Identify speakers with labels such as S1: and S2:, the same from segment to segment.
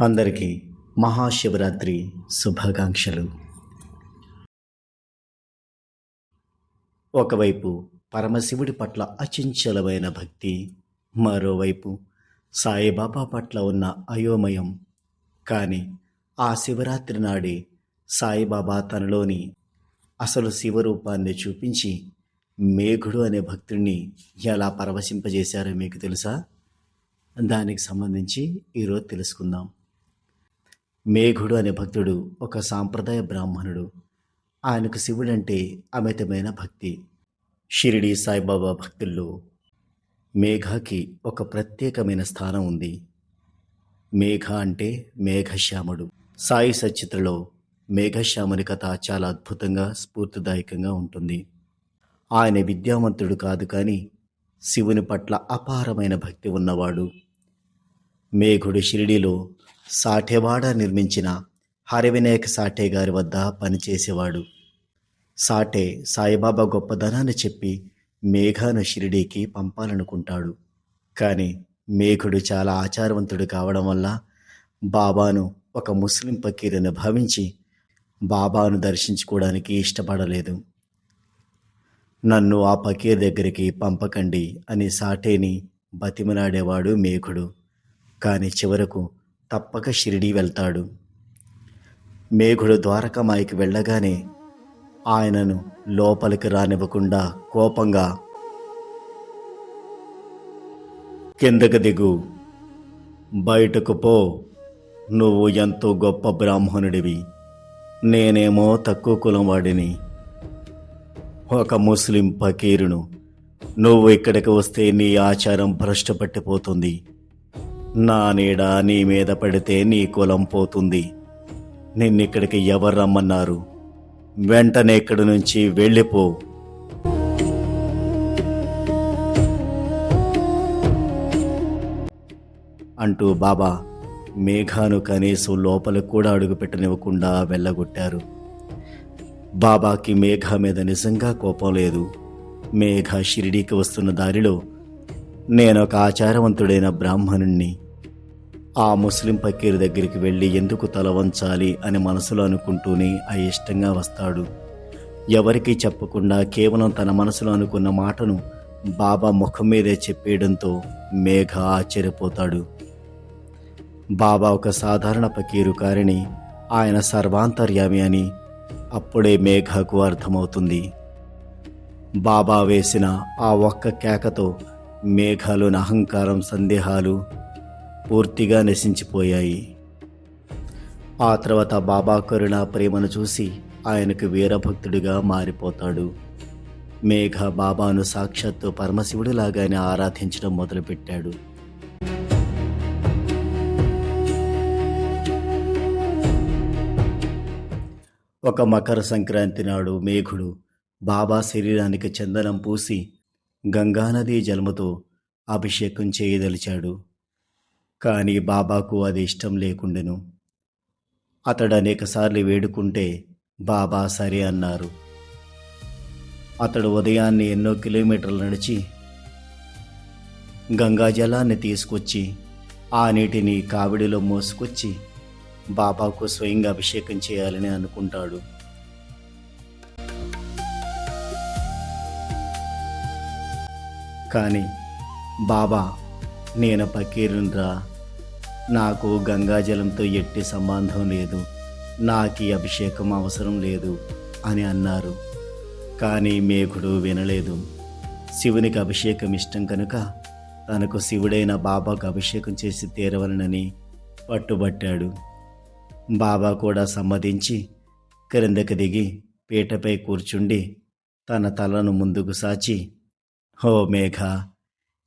S1: అందరికీ మహాశివరాత్రి శుభాకాంక్షలు. ఒకవైపు పరమశివుడి పట్ల అచంచలమైన భక్తి మరోవైపు సాయిబాబా పట్ల ఉన్న అయోమయం. కానీ ఆ శివరాత్రి నాడే సాయిబాబా తనలోని అసలు శివరూపాన్ని చూపించి మేఘుడు అనే భక్తుడిని ఎలా పరవశింపజేశారో మీకు తెలుసా? దానికి సంబంధించి ఈరోజు తెలుసుకుందాం. మేఘుడు అనే భక్తుడు ఒక సాంప్రదాయ బ్రాహ్మణుడు. ఆయనకు శివుడంటే అమితమైన భక్తి. షిరిడి సాయిబాబా భక్తుల్లో మేఘకి ఒక ప్రత్యేకమైన స్థానం ఉంది. మేఘ అంటే మేఘశ్యాముడు. సాయి సచిత్రలో మేఘశ్యాముని కథ చాలా అద్భుతంగా స్ఫూర్తిదాయకంగా ఉంటుంది. ఆయన విద్యావంతుడు కాదు కానీ శివుని పట్ల అపారమైన భక్తి ఉన్నవాడు. మేఘుడు షిరిడిలో సాఠేవాడ నిర్మించిన హరివినాయక సాఠే గారి వద్ద పనిచేసేవాడు. సాఠే సాయిబాబా గొప్పదనాన్ని చెప్పి మేఘాను షిరిడీకి పంపాలనుకుంటాడు. కానీ మేఘుడు చాలా ఆచారవంతుడు కావడం వల్ల బాబాను ఒక ముస్లిం పకీరని భావించి బాబాను దర్శించుకోవడానికి ఇష్టపడలేదు. నన్ను ఆ పకీర్ దగ్గరికి పంపకండి అని సాటేని బతిమలాడేవాడు మేఘుడు. కానీ చివరకు తప్పక షిరిడి వెళ్తాడు. మేఘుడు ద్వారకమాయికి వెళ్ళగానే ఆయనను లోపలికి రానివ్వకుండా కోపంగా కిందకు దిగు. బయటకు పో. నువ్వు ఎంతో గొప్ప బ్రాహ్మణుడివి. నేనేమో తక్కువ కులం వాడిని. ఒక ముస్లిం ఫకీరును. నువ్వు ఇక్కడికి వస్తే నీ ఆచారం భ్రష్టపట్టిపోతుంది నా నీడ నీ మీద పడితే నీ కులం పోతుంది. నిన్నిక్కడికి ఎవరు రమ్మన్నారు? వెంటనే ఇక్కడి నుంచి వెళ్ళిపో. అంటూ బాబా మేఘాను కనీసం లోపలికి కూడా అడుగుపెట్టనివ్వకుండా వెళ్ళగొట్టారు. బాబాకి మేఘ మీద నిజంగా కోపం లేదు. మేఘ షిరిడీకి వస్తున్న దారిలో నేను ఒక ఆచారవంతుడైన బ్రాహ్మణుణ్ణి ఆ ముస్లిం పకీర్ దగ్గరికి వెళ్ళి ఎందుకు తల వంచాలి అని మనసులో అనుకుంటూనే అయిష్టంగా వస్తాడు. ఎవరికీ చెప్పకుండా కేవలం తన మనసులో అనుకున్న మాటను బాబా ముఖం మీదే చెప్పేయడంతో మేఘ ఆశ్చర్యపోతాడు. బాబా ఒక సాధారణ పకీరు కారిని ఆయన సర్వాంతర్యామి అని అప్పుడే మేఘకు అర్థమవుతుంది. బాబా వేసిన ఆ ఒక్క కేకతో మేఘాలోని అహంకారం సందేహాలు పూర్తిగా నశించిపోయాయి. ఆ తర్వాత బాబా కరుణ ప్రేమను చూసి ఆయనకు వీరభక్తుడిగా మారిపోతాడు. మేఘ బాబాను సాక్షాత్తు పరమశివుడిలాగానే ఆరాధించడం మొదలుపెట్టాడు. ఒక మకర సంక్రాంతి నాడు మేఘుడు బాబా శరీరానికి చందనం పూసి గంగానదీ జలముతో అభిషేకం చేయదలిచాడు. కానీ బాబాకు అది ఇష్టం లేకుండెను. అతడు అనేకసార్లు వేడుకుంటే బాబా సరే అన్నారు. అతడు ఉదయాన్నే ఎన్నో కిలోమీటర్లు నడిచి గంగా జలాన్ని తీసుకొచ్చి ఆ నీటిని కావిడిలో మోసుకొచ్చి బాబాకు స్వయంగా అభిషేకం చేయాలని అనుకుంటాడు. కానీ బాబా నేను పకీరున్రా నాకు గంగాజలంతో ఎట్టి సంబంధం లేదు. నాకు అభిషేకం అవసరం లేదు అని అన్నారు. కానీ మేఘుడు వినలేదు. శివునికి అభిషేకం ఇష్టం కనుక తనకు శివుడైన బాబాకు అభిషేకం చేసి తీరవలనని పట్టుబట్టాడు. బాబా కూడా సమ్మతించి క్రిందకి దిగి పీటపై కూర్చుండి తన తలను ముందుకు సాచి హో మేఘ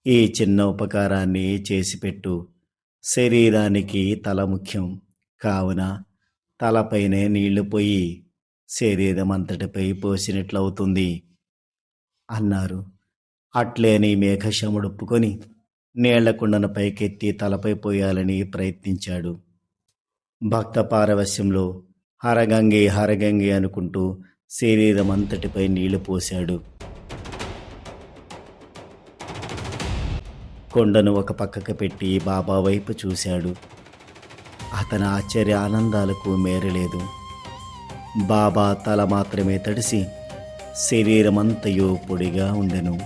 S1: ఈ చిన్న ఉపకారాన్ని చేసిపెట్టు. శరీరానికి తల ముఖ్యం. కావున తలపైనే నీళ్ళు పోయి శరీరం అంతటిపై పోసినట్లవుతుంది. అన్నారు. అట్లేని మేఘశముడు ఒప్పుకొని నీళ్ళకుండను పైకెత్తి తలపై పోయాలని ప్రయత్నించాడు. భక్త పారవశ్యంలో హరగంగి హరగంగి అనుకుంటూ శరీరం అంతటిపై నీళ్ళు పోశాడు. కొండను ఒక పక్కకు పెట్టి బాబా వైపు చూశాడు. అతని ఆశ్చర్య ఆనందాలకు మేరలేదు. బాబా తల మాత్రమే తడిసి శరీరమంతయు పొడిగా ఉండెను.